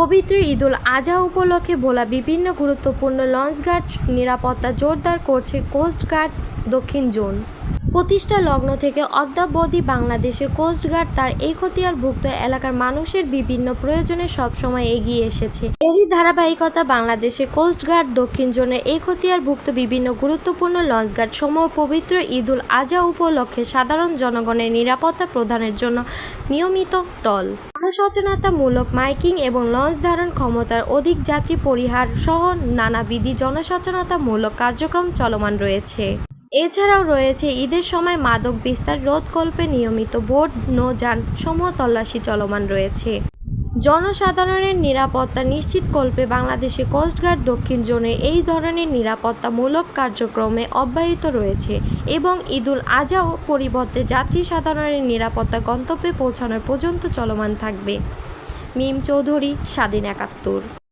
পবিত্র ঈদুল আজহা উপলক্ষে ভোলা বিভিন্ন গুরুত্বপূর্ণ লঞ্চঘাট নিরাপত্তা জোরদার করছে কোস্টগার্ড দক্ষিণ জোন। প্রতিষ্ঠা লগ্ন থেকে অদ্যাবধি বাংলাদেশে কোস্টগার্ড তার এই খতিয়ারভুক্ত এলাকার মানুষের বিভিন্ন প্রয়োজনে সবসময় এগিয়ে এসেছে। এরই ধারাবাহিকতা বাংলাদেশে কোস্টগার্ড দক্ষিণ জোনের এই খতিয়ারভুক্ত বিভিন্ন গুরুত্বপূর্ণ লঞ্চঘাট সমূহ পবিত্র ঈদুল আজহা উপলক্ষে সাধারণ জনগণের নিরাপত্তা প্রদানের জন্য নিয়মিত টল। জনসচেতনতামূলক মাইকিং এবং লঞ্চ ধারণ ক্ষমতার অধিক যাত্রী পরিহার সহ নানাবিধি জনসচেতনতামূলক কার্যক্রম চলমান রয়েছে। এছাড়াও রয়েছে ঈদের সময় মাদক বিস্তার রোধকল্পে নিয়মিত বোর্ড নো যান সমূহ তল্লাশি চলমান রয়েছে। জনসাধারণের নিরাপত্তা নিশ্চিত নিশ্চিতকল্পে বাংলাদেশে কোস্টগার্ড দক্ষিণ জোনে এই ধরনের নিরাপত্তামূলক কার্যক্রমে অব্যাহত রয়েছে এবং ঈদুল আজাও পরিবর্তে যাত্রী সাধারণের নিরাপত্তা গন্তব্যে পৌঁছানোর পর্যন্ত চলমান থাকবে। মিম চৌধুরী, স্বাধীন একাত্তর।